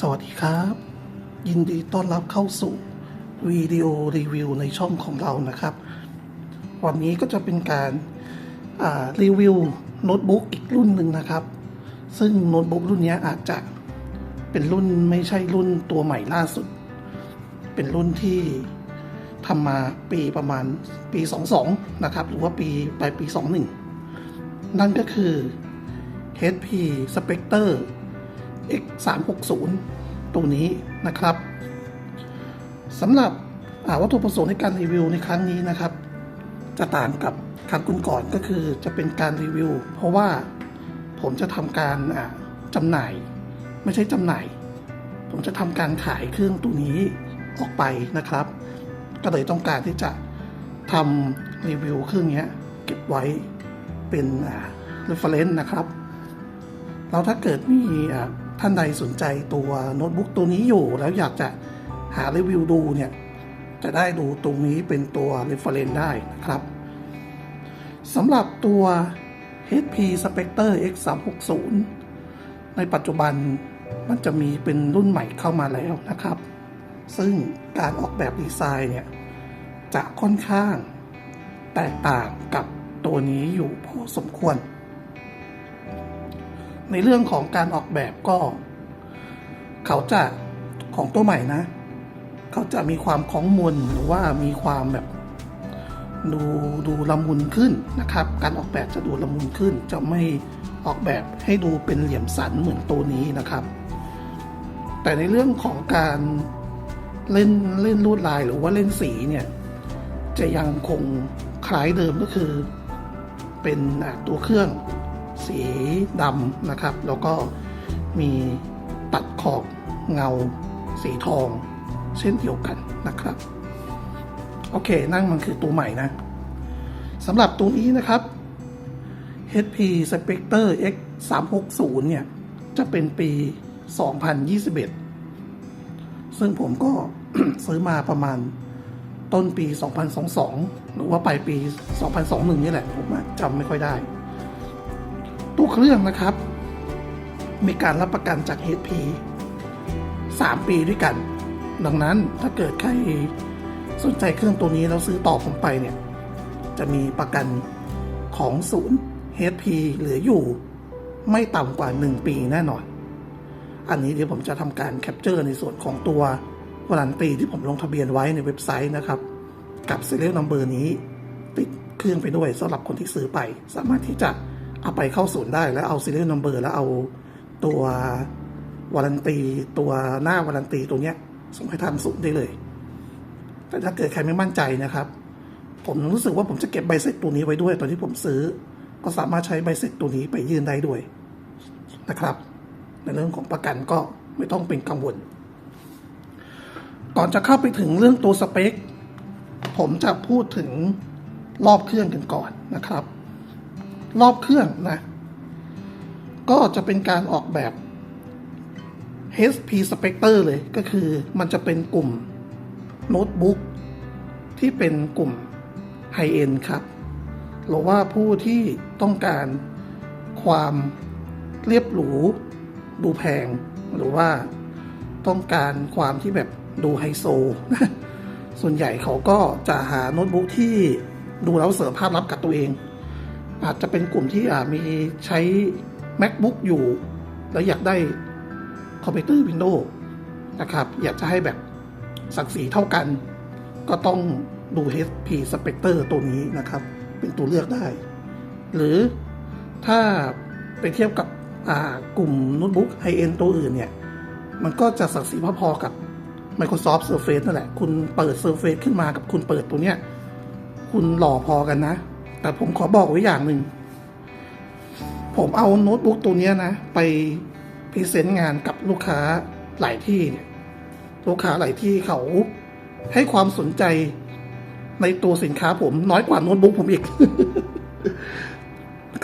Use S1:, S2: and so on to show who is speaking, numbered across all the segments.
S1: สวัสดีครับ ยินดีต้อนรับเข้าสู่วิดีโอรีวิวในช่องของเรานะครับ วันนี้ก็จะเป็นการารีวิวโน้ตบุ๊กอีกรุ่นหนึ่งนะครับ ซึ่งโน้ตบุ๊กรุ่นนี้อาจจะเป็นรุ่นไม่ใช่รุ่นตัวใหม่ล่าสุด เป็นรุ่นที่ทำมาปีประมาณปี 22 นะครับ หรือว่าปีปลายปี 21 นั่นก็คือ HP Spectre X 3 6 0 ตัวนี้นะครับสำหรับวัตถุประสงค์ในการรีวิวในครั้งนี้นะครับ จะต่างกับครั้งก่อนก็คือจะเป็นการรีวิว เพราะว่าผมจะทำการจำหน่าย ไม่ใช่จำหน่าย ผมจะทำการขายเครื่องตัวนี้ออกไปนะครับ ก็เลยต้องการที่จะทำรีวิวเครื่องนี้เก็บไว้เป็น reference นะครับ แล้วถ้าเกิดมี ท่านใดสนใจตัวโน้ตบุ๊กตัวนี้อยู่แล้วอยากจะหารีวิวดูเนี่ย จะได้ดูตรงนี้เป็นตัว reference ได้นะครับสำหรับตัว HP Spectre X 3 6 0 ในปัจจุบันมันจะมีเป็นรุ่นใหม่เข้ามาแล้วนะครับ ซึ่งการออกแบบดีไซน์เนี่ย จะค่อนข้างแตกต่างกับตัวนี้อยู่พอสมควร ในเรื่องของการออกแบบก็ เขาจะของตัวใหม่นะ เขาจะมีความคล้องมนหรือว่ามีความแบบดูดูละมุนขึ้นนะครับ การออกแบบจะดูละมุนขึ้น จะไม่ออกแบบให้ดูเป็นเหลี่ยมสันเหมือนตัวนี้นะครับ แต่ในเรื่องของการเล่นเล่นลวดลายหรือว่าเล่นสีเนี่ย จะยังคงคล้ายเดิมก็คือ เป็นตัวเครื่อง สีดำนะครับ แล้วก็มีตัดขอบเงาสีทอง เช่นเดียวกันนะครับ โอเค นั่นมันคือตัวใหม่นะสำหรับตัวนี้นะครับ HP Spectre X 360เนี่ย จะเป็นปี 2021 ซึ่งผมก็ซื้อมาประมาณต้นปี 2022 หรือว่าปลายปี 2021 นี่แหละ ผมจำไม่ค่อยได้ ตัวเครื่องนะครับ มีการรับประกันจาก HP 3 ปีด้วยกัน ดังนั้นถ้าเกิดใครสนใจเครื่องตัวนี้แล้วซื้อต่อผมไปเนี่ย จะมีประกันของศูนย์ HP เหลืออยู่ไม่ต่ำกว่า 1 ปีแน่นอน อันนี้เดี๋ยวผมจะทำการแคปเจอร์ในส่วนของตัววารันตีที่ผมลงทะเบียนไว้ในเว็บไซต์นะครับ กับ serial number นี้ติดเครื่องไปด้วยสำหรับคนที่ซื้อไป สามารถที่จะ เอาไปเข้าศูนย์ได้แล้วเอา serial number แล้วเอาตัววารันตีตัวหน้าวารันตีตัวเนี้ยส่งให้ทางศูนย์ได้เลย แต่ถ้าเกิดใครไม่มั่นใจนะครับ ผมรู้สึกว่าผมจะเก็บใบเสร็จตัวนี้ไว้ด้วย ตอนที่ผมซื้อ ก็สามารถใช้ใบเสร็จตัวนี้ไปยื่นได้ด้วยนะครับ ในเรื่องของประกันก็ไม่ต้องเป็นกังวล ก่อนจะเข้าไปถึงเรื่องตัวสเปค ผมจะพูดถึงรอบเครื่องกันก่อนนะครับ รอบเครื่องนะ ก็จะเป็นการออกแบบ HP Spectre เลยก็คือมันจะเป็นกลุ่มโน้ตบุ๊กที่เป็นกลุ่มไฮเอ็นครับ หรือว่าผู้ที่ต้องการความเรียบหรู ดูแพง หรือว่าต้องการความที่แบบดูไฮโซ ส่วนใหญ่เขาก็จะหาโน้ตบุ๊กที่ดูแล้วเสริมภาพลับกับตัวเอง อาจจะเป็นกลุ่มที่มีใช้ macbook อยู่ แล้วอยากได้คอมพิวเตอร์ Windows นะครับ อยากจะให้แบบสักสีเท่ากัน ก็ต้องดู HP Spectre ตัวนี้นะครับ เป็นตัวเลือกได้ หรือถ้าไปเทียบกับกลุ่มโน้ตบุ๊กไฮเอ็นตัวอื่นเนี่ย มันก็จะสักสีพอๆกับ Microsoft Surface นั่นแหละ คุณเปิด Surface ขึ้นมากับคุณเปิดตัวเนี้ย คุณหล่อพอกันนะ แต่ผมขอบอกไว้อย่างหนึ่ง ผมเอาโน้ตบุ๊กตัวนี้นะ ไปพรีเซนต์งานกับลูกค้าหลายที่เนี่ยลูกค้าหลายที่เขาให้ความสนใจในตัวสินค้าผมน้อยกว่าโน้ตบุ๊กผมอีก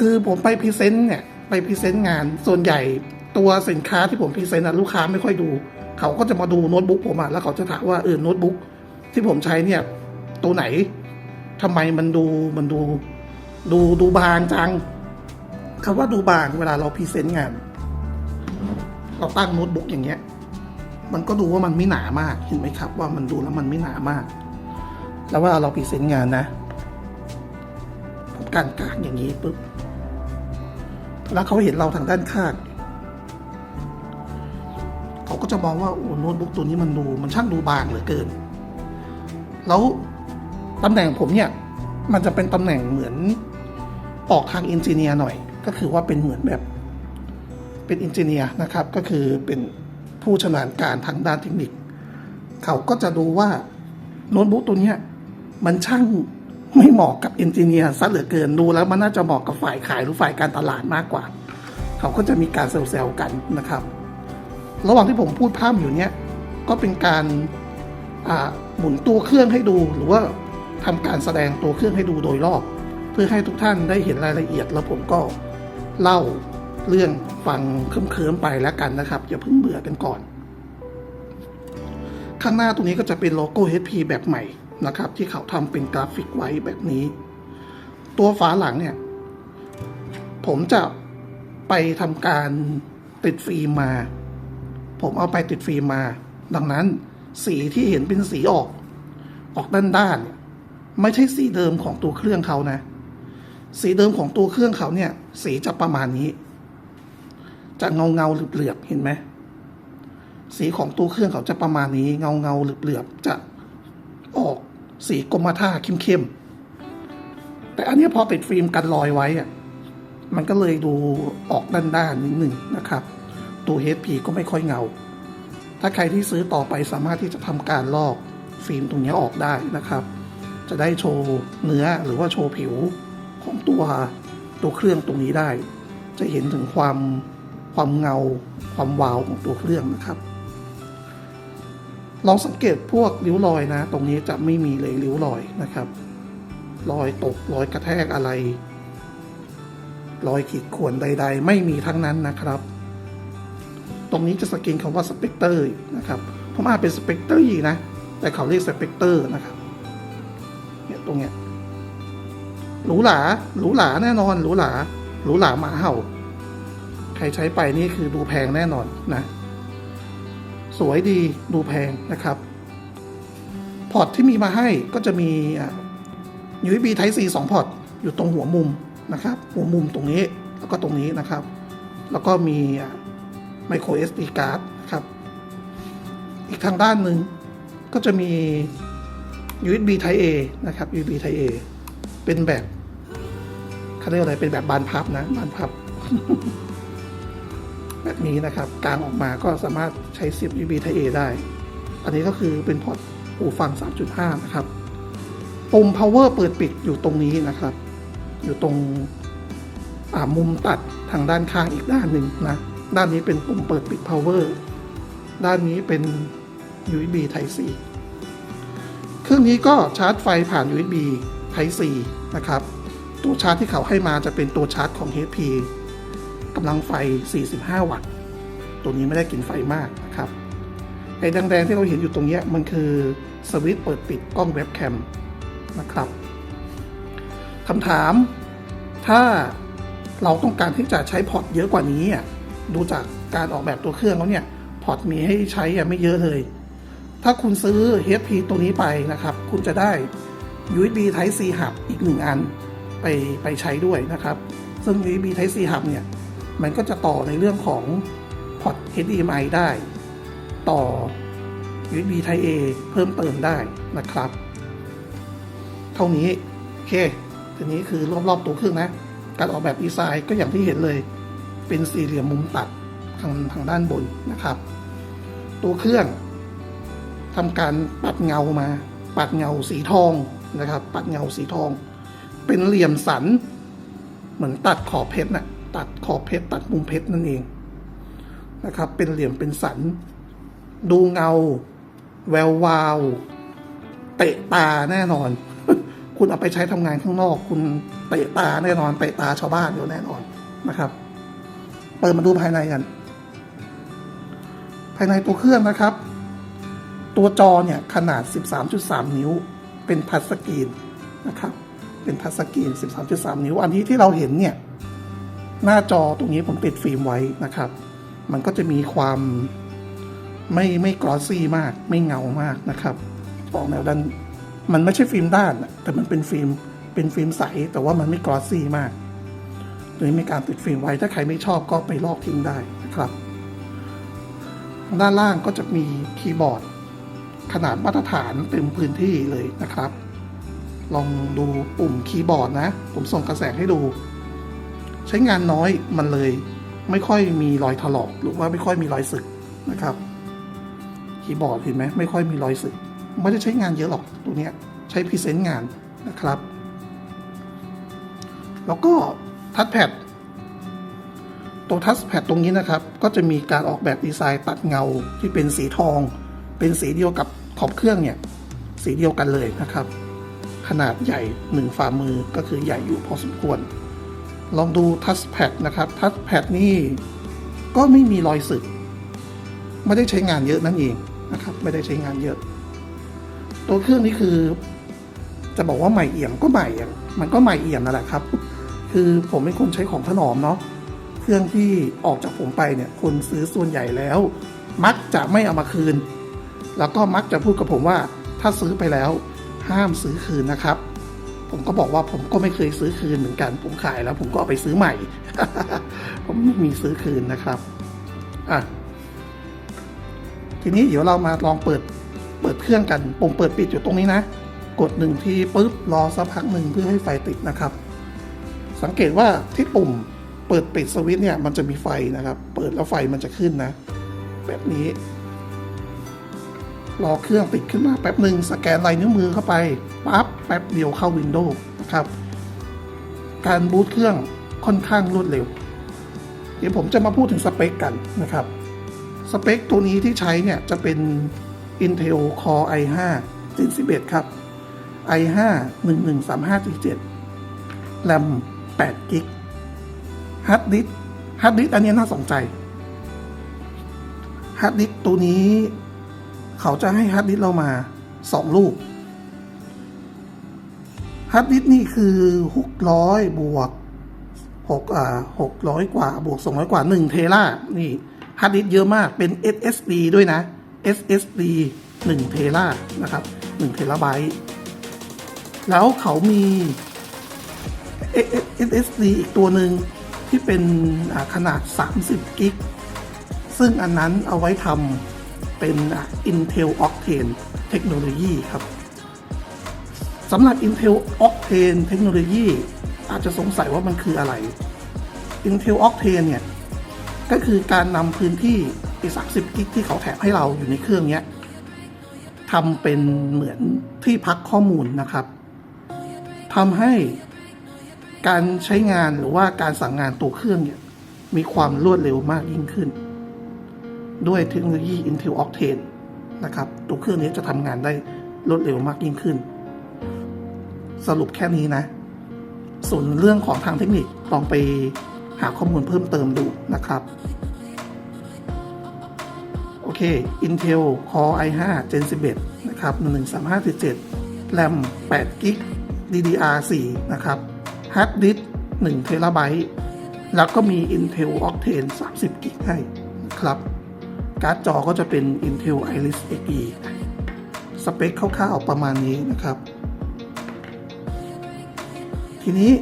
S1: คือผมไปพรีเซนต์เนี่ย ไปพรีเซนต์งานส่วนใหญ่ตัวสินค้าที่ผมพรีเซนต์อะลูกค้าไม่ค่อยดู เขาก็จะมาดูโน้ตบุ๊กผมอะแล้วเขาจะถามว่าเออโน้ตบุ๊กที่ผมใช้เนี่ย ตัวไหน ทำไมมันดูมันดู ดูดูบางจังคำว่าดูบางเวลาเราพรีเซนต์งาน เราตั้งโน้ตบุ๊กอย่างเงี้ย มันก็ดูว่ามันไม่หนามากเห็นไหมครับ ว่ามันดูแล้วมันไม่หนามาก แล้วเว่าเราพรีเซนต์งานนะผมการกางอย่างนี้ปุ๊บแล้วเขาเห็นเราทางด้านข้างเขาก็จะมองว่าโอ้โน้ตบุ๊กตัวนี้มันดู มันช่างดูบางเหลือเกิน แล้ว ตำแหน่งผมเนี่ยมันจะเป็นตำแหน่งเหมือนออกทางอินจิเนียร์หน่อย ก็คือว่าเป็นเหมือนแบบเป็นอินจิเนียร์นะครับ ก็คือเป็นผู้ชำนาญการทางด้านเทคนิค เขาก็จะดูว่าโน้ตบุ๊กตัวเนี้ยมันช่างไม่เหมาะกับเอนจิเนียร์ซะเหลือเกินดูแล้วมันน่าจะเหมาะกับฝ่ายขายหรือฝ่ายการตลาดมากกว่า เขาก็จะมีการเซลล์กันนะครับ ระหว่างที่ผมพูดพร่ำอยู่เนี้ยก็เป็นการอ่าหมุนตัวเครื่องให้ดูหรือว่า ทำการแสดงตัวเครื่องให้ดูโดยรอบ เพื่อให้ทุกท่านได้เห็นรายละเอียด แล้วผมก็เล่าเรื่องฟังเคิมๆไปแล้วกันนะครับอย่าเพิ่งเบื่อกันก่อน ข้างหน้าตรงนี้ก็จะเป็นโลโก้ HP แบบใหม่นะครับ ที่เขาทำเป็นกราฟิกไว้แบบนี้ ตัวฝาหลังเนี่ย ผมจะไปทำการติดฟิล์มมา ผมเอาไปติดฟิล์มมา ดังนั้นสีที่เห็นเป็นสีออก ออกด้านด้านๆ ไม่ใช่สีเดิมของตัวเครื่องเขานะ สีเดิมของตัวเครื่องเขาเนี่ย สีจะประมาณนี้ จะเงาเงาๆเหลือบเห็นไหมสีของตัวเครื่องเขาจะประมาณนี้ เงาเงาๆเหลือบจะออกสีกรมท่าเข้มๆแต่อันนี้พอติดฟิล์มกันรอยไว้อะมันก็เลยดูออกด้านๆนิดหนึ่งนะครับ ตัว HP ก็ไม่ค่อยเงา ถ้าใครที่ซื้อต่อไปสามารถที่จะทำการลอกฟิล์มตรงนี้ออกได้นะครับ จะได้โชว์เนื้อหรือว่าโชว์ผิวของตัวตัวเครื่องตรงนี้ได้ จะเห็นถึงความความเงาความวาวของตัวเครื่องนะครับ ลองสังเกตพวกริ้วรอยนะ ตรงนี้จะไม่มีเลยริ้วรอยนะครับ รอยตกรอยกระแทกอะไร รอยขีดข่วนใด ๆ ไม่มีทั้งนั้นนะครับ ตรงนี้จะสกรีนคำว่าสเปกเตอร์นะครับผมอ่านเป็นสเปกเตอร์นะ แต่เขาเรียกสเปกเตอร์นะครับ เนี่ยตรงเนี้ยหรูหราหรูหราแน่นอนหรูหราหรูหราหมาเห่า ใครใช้ไปนี่คือดูแพงแน่นอนนะ สวยดีดูแพงนะครับ พอร์ตที่มีมาให้ก็จะมี USB Type C 2 พอร์ตอยู่ตรงหัวมุมนะครับ หัวมุมตรงนี้แล้วก็ตรงนี้นะครับ แล้วก็มี micro SD card นะครับ อีกทางด้านหนึ่งก็จะมี USB Type A นะครับ USB Type A เป็นแบบเขาเรียกอะไรเป็นแบบบานพับนะบานพับ แบบนี้นะครับกลางออกมาก็สามารถใช้เสียบ USB Type A ได้ อันนี้ก็คือเป็นพอร์ตหูฟัง 3.5 นะครับปุ่ม power เปิดปิดอยู่ตรงนี้นะครับ อยู่ตรงมุมตัดทางด้านข้างอีกด้านหนึ่งนะ ด้านนี้เป็นปุ่มเปิดปิด power ด้านนี้เป็น USB Type C รื่องนี้ก็ชาร์จไฟผ่าน USB Type C นะครับ ตัวชาร์จที่เขาให้มาจะเป็นตัวชาร์จของ HP กำลังไฟ 45 วัตต์ ตัวนี้ไม่ได้กินไฟมากนะครับ ไอ้แดงๆที่เราเห็นอยู่ตรงเนี้ยมันคือสวิตช์เปิดปิดกล้องเว็บแคมนะครับคำถาม ถ้าเราต้องการที่จะใช้พอร์ตเยอะกว่านี้อะดูจากการออกแบบตัวเครื่องแล้วเนี่ย พอร์ตมีให้ใช้อะไม่เยอะเลย ถ้าคุณซื้อ HP ตัวนี้ไปนะครับ คุณจะได้ USB Type C Hub อีกหนึ่งอันไปไปใช้ด้วยนะครับ ซึ่ง USB Type C Hub เนี่ย มันก็จะต่อในเรื่องของพอร์ต HDMI ได้ ต่อ USB Type A เพิ่มเติมได้นะครับ เท่านี้ โอเคทีนี้คือรอบ ๆ ตัวเครื่องนะ การออกแบบดีไซน์ก็อย่างที่เห็นเลย เป็นสี่เหลี่ยมมุมตัดทางทางด้านบนนะครับ ตัวเครื่อง ทำการปัดเงามา ปัดเงาสีทองนะครับ ปัดเงาสีทอง เป็นเหลี่ยมสัน เหมือนตัดขอบเพชรนะ่ะตัดขอบเพชรตัดมุมเพชรนั่นเองนะครับ เป็นเหลี่ยมเป็นสัน ดูเงา แวววาว เตะตาแน่นอน คุณเอาไปใช้ทำงานข้างนอก คุณเตะตาแน่นอนเตะตาชาวบ้านอยู่แน่นอนนะครับเปิดมาดูภายในกัน ภายในตัวเครื่องนะครับ ตัวจอเนี่ยขนาด 13.3 นิ้ว เป็นทัชสกรีนนะครับเป็นทัชสกรีน 13.3 นิ้ว อันนี้ที่เราเห็นเนี่ยหน้าจอตรงนี้ผมติดฟิล์มไว้นะครับ มันก็จะมีความไม่ไม่กรอสซี่มาก ไม่เงามากนะครับออกแนวด้านมันไม่ใช่ฟิล์มด้านแต่มันเป็นฟิล์มเป็นฟิล์มใส แต่ว่ามันไม่กรอสซี่มากโดยมีการติดฟิล์มไว้ถ้าใครไม่ชอบก็ไปลอกทิ้งได้นะครับ ด้านล่างก็จะมีคีย์บอร์ด ขนาดมาตรฐานเต็มพื้นที่เลยนะครับ ลองดูปุ่มคีย์บอร์ดนะ ผมส่งกระแสให้ดู ใช้งานน้อยมันเลย ไม่ค่อยมีรอยถลอกหรือว่าไม่ค่อยมีรอยสึกนะครับ คีย์บอร์ดเห็นไหมไม่ค่อยมีรอยสึก ไม่ได้ใช้งานเยอะหรอกตัวเนี้ยใช้พรีเซนต์งานนะครับ แล้วก็ทัชแพดตัวทัชแพดตรงนี้นะครับ ก็จะมีการออกแบบดีไซน์ตัดเงาที่เป็นสีทอง เป็นสีเดียวกับ ขอบเครื่องเนี่ยสีเดียวกันเลยนะครับ ขนาดใหญ่หนึ่งฝ่ามือก็คือใหญ่อยู่พอสมควร ลองดูทัชแพดนะครับทัชแพดนี่ก็ไม่มีรอยสึก ไม่ได้ใช้งานเยอะนั่นเองนะครับ ไม่ได้ใช้งานเยอะ ตัวเครื่องนี้คือ จะบอกว่าใหม่เอี่ยมก็ใหม่อะมันก็ใหม่เอี่ยมนั่นแหละครับ คือผมเป็นคนใช้ของถนอมเนาะเครื่องที่ออกจากผมไปเนี่ยคนซื้อส่วนใหญ่แล้ว มักจะไม่เอามาคืน แล้วก็มักจะพูดกับผมว่า ถ้าซื้อไปแล้วห้ามซื้อคืนนะครับ ผมก็บอกว่าผมก็ไม่เคยซื้อคืนเหมือนกัน ผมขายแล้วผมก็เอาไปซื้อใหม่ ผมไม่มีซื้อคืนนะครับอะทีนี้เดี๋ยวเรามาลองเปิดเปิดเครื่องกันปุ่มเปิดปิดอยู่ตรงนี้นะ กดหนึ่งทีปุ๊บรอสักพักหนึ่งเพื่อให้ไฟติดนะครับ สังเกตว่าที่ปุ่มเปิดปิดสวิตช์เนี่ยมันจะมีไฟนะครับ เปิดแล้วไฟมันจะขึ้นนะ แบบนี้ รอเครื่องติดขึ้นมาแป๊บหนึ่งสแกนลายนิ้วมือเข้าไปปั๊บแป๊บเดียวเข้าวินโดว์นะครับ การบูตเครื่องค่อนข้างรวดเร็ว เดี๋ยวผมจะมาพูดถึงสเปคกันนะครับ สเปคตัวนี้ที่ใช้เนี่ยจะเป็น Intel Core i5 Gen 11 ครับ i5 1135G7 แรม8 g b ฮาร์ดดิสฮาร์ดดิสอันนี้น่าสนใจฮาร์ดดิสตัวนี้ เขาจะให้ฮาร์ดดิสเรามา 2 ลูกฮาร์ดดิสนี่คือ 600 บวก6อ่า600 กว่า บวก 200 กว่า 1 เทรานี่ฮาร์ดดิสเยอะมากเป็น SSD ด้วยนะ SSD 1 เทรานะครับ 1 เทราไบต์แล้วเขามี SSD อีกตัวหนึ่งที่เป็นอ่าขนาด 30 กิก ซึ่งอันนั้นเอาไว้ทำ เป็น Intel Octane เทคโนโลยีครับสำหรับ Intel Octane เทคโนโลยีอาจจะสงสัยว่ามันคืออะไร Intel Octane เนี่ย ก็คือการนำพื้นที่ไอ้30กิกที่เขาแถมให้เราอยู่ในเครื่องเนี้ยทำเป็นเหมือนที่พักข้อมูลนะครับทำให้การใช้งานหรือว่าการสั่งงานตัวเครื่องเนี่ยมีความรวดเร็วมากยิ่งขึ้น ด้วยเทคโนโลยี Intel Octane นะครับ ตัวเครื่องนี้จะทำงานได้รวดเร็วมากยิ่งขึ้น สรุปแค่นี้นะ ส่วนเรื่องของทางเทคนิคลองไปหาข้อมูลเพิ่มเติมดูนะครับโอเค Intel Core i5 Gen 11 นะครับ 13577 RAM 8 g b DDR4 นะครับ Hard Disk 1 t b แล้วก็มี Intel Octane 30 g b ให้นะครับ การ์ดจอก็จะเป็น Intel Iris Xe สเปคคร่าวๆประมาณนี้นะครับ ทีนี้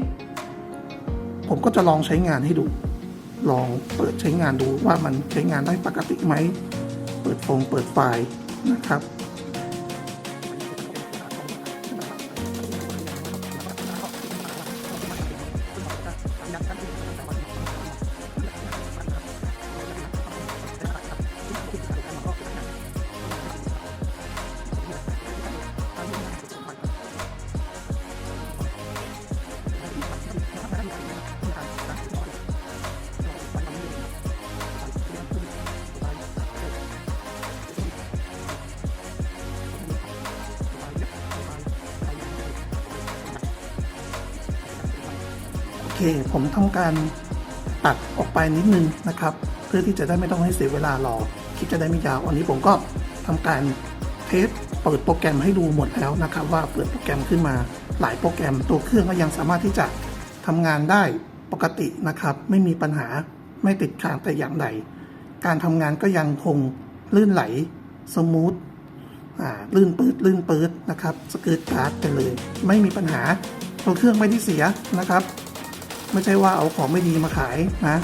S1: ผมก็จะลองใช้งานให้ดู ลองเปิดใช้งานดูว่ามันใช้งานได้ปกติไหม เปิดโฟงเปิดไฟล์นะครับ เค ผมทำการตัดออกไปนิดนึงนะครับ เพื่อที่จะได้ไม่ต้องให้เสียเวลารอคลิปจะได้ไม่ยาวอันนี้ผมก็ทำการเทสเปิดโปรแกรมให้ดูหมดแล้วนะครับ ว่าเปิดโปรแกรมขึ้นมาหลายโปรแกรมตัวเครื่องก็ยังสามารถที่จะทำงานได้ปกตินะครับ ไม่มีปัญหาไม่ติดค้างแต่อย่างใด การทำงานก็ยังคงลื่นไหลสมูทลื่นปืดลื่นปืดนะครับสกิร์ตการ์ดไปเลย ไม่มีปัญหาตัวเครื่องไม่ได้เสียนะครับ ไม่ใช่ว่าเอาของไม่ดีมาขายนะ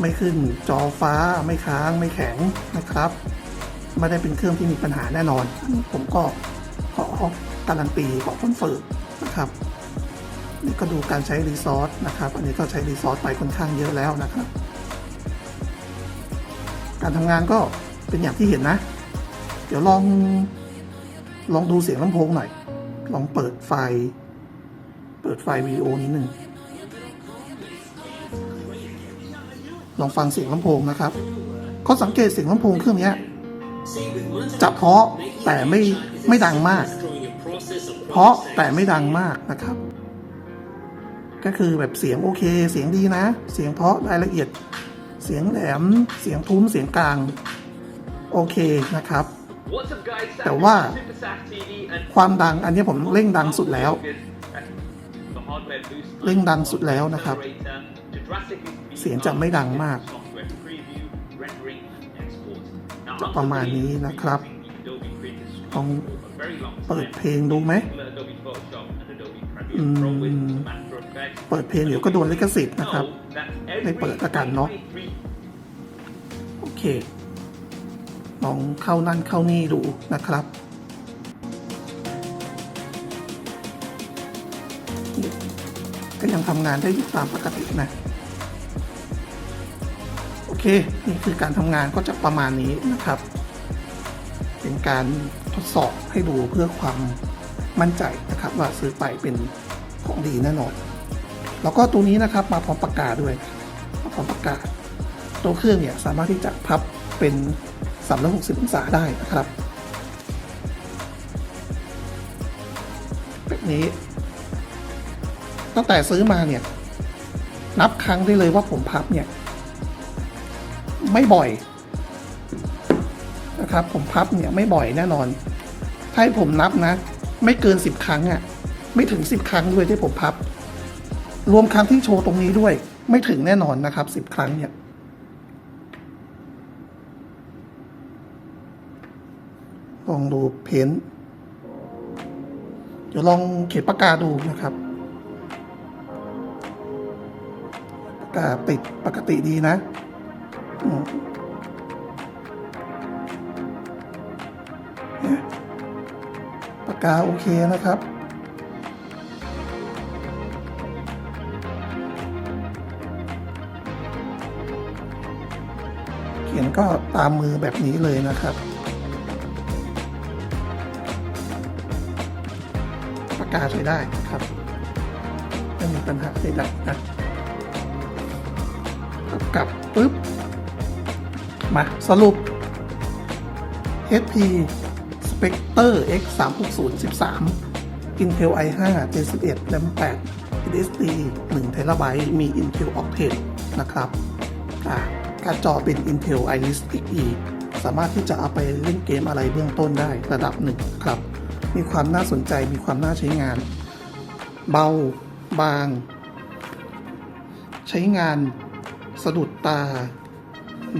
S1: ไม่ขึ้นจอฟ้าไม่ค้างไม่แข็งนะครับ ไม่ได้เป็นเครื่องที่มีปัญหาแน่นอน ผมก็ขอการันตีขอคอนเฟิร์มนะครับนี่ก็ดูการใช้รีซอสนะครับ อันนี้ก็ใช้รีซอสไปค่อนข้างเยอะแล้วนะครับ การทำงานก็เป็นอย่างที่เห็นนะ เดี๋ยวลองลองดูเสียงลำโพงหน่อย ลองเปิดไฟ เปิดไฟวิดีโอนิดหนึ่ง ลองฟังเสียงลำโพงนะครับเขาสังเกตเสียงลำโพงเครื่องนี้จะเพาะแต่ไม่ไม่ดังมาก เพาะแต่ไม่ดังมากนะครับ ก็คือแบบเสียงโอเค เสียงดีนะ เสียงเพาะรายละเอียด เสียงแหลม เสียงทุ้มเสียงกลาง โอเคนะครับ แต่ว่าค
S2: วา
S1: มมดังอันนี้ผมเร่งดังสุดแล้ว
S2: เร่งดังสุดแล้วนะครับ
S1: เสียงจะไม่ดังมาก
S2: จะประมาณนี้นะครับ
S1: ลองเปิดเพลงดูไหม
S2: ม
S1: เปิดเพลงเดี๋ยวก็โดนลิขสิทธิ์นะครั
S2: บ
S1: ไม่เปิ
S2: เปิ
S1: ดละกั
S2: น
S1: เนาะโอเคลองเข้านั่นเข้านี่ดูนะครับ ก็ยังทำงานได้อยู่ตามปกตินะ โอเค นี่คือการทำงานก็จะประมาณนี้นะครับ เป็นการทดสอบให้ดูเพื่อความมั่นใจนะครับว่าซื้อไปเป็นของดีแน่นอน แล้วก็ตัวนี้นะครับมาพร้อมปากกาด้วยมาพร้อมปากกา ตัวเครื่องเนี่ยสามารถที่จะพับเป็น360องศาได้นะครับแบบนี้ ตั้งแต่ซื้อมาเนี่ย นับครั้งได้เลยว่าผมพับเนี่ย ไม่บ่อยนะครับ ผมพับเนี่ยไม่บ่อยแน่นอน ถ้าให้ผมนับนะ ไม่เกินสิบครั้งอะ่ะ ไม่ถึงสิบครั้งด้วยที่ผมพับ รวมครั้งที่โชว์ตรงนี้ด้วย ไม่ถึงแน่นอนนะครับสิบครั้งเนี่ยลองดูเพ้นท์เดี๋ยวลองเขียนปากกาดูนะครับ กกาติดปกติดีนะปากกาโอเคนะครับ เขียนก็ตามมือแบบนี้เลยนะครับปากกาใช้ได้ครับไม่มีปัญหาใดๆนะ มาสรุป HP Spectre X 3 6 0 13 Intel i5 Gen 11 RAM 8 SSD 1 t b มี Intel Octane นะครับการจอเป็น Intel Iris Xe สามารถที่จะเอาไปเล่นเกมอะไรเบื้องต้นได้ระดับหนึ่งครับ มีความน่าสนใจมีความน่าใช้งาน เบา บาง ใช้งาน สะดุดตา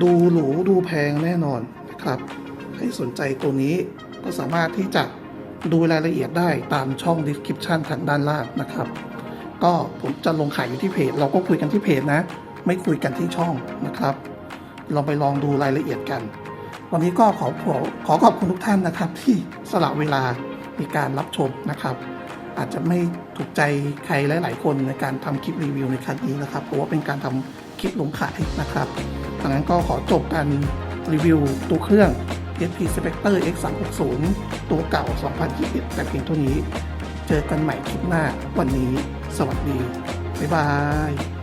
S1: ดูหรูดูแพงแน่นอนนะครับ ใครสนใจตัวนี้ก็สามารถที่จะดูรายละเอียดได้ตามช่อง description ทางด้านล่างนะครับ ก็ผมจะลงขายอยู่ที่เพจ เราก็คุยกันที่เพจนะ ไม่คุยกันที่ช่องนะครับ ลองไปลองดูรายละเอียดกัน วันนี้ก็ขอขอขอขอบคุณทุกท่านนะครับ ที่สละเวลาในการรับชมนะครับ อาจจะไม่ถูกใจใครหลาย ๆ คนในการทำคลิปรีวิวในครั้งนี้นะครับ เพราะว่าเป็นการทำคลิปลงขายนะครับ ดังนั้นก็ขอจบการรีวิวตัวเครื่อง HP Spectre X 3 6 0 ตัวเก่า 2021 แต่เพียงเท่านี้ เจอกันใหม่คลิปหน้าวันนี้ สวัสดี บ๊ายบาย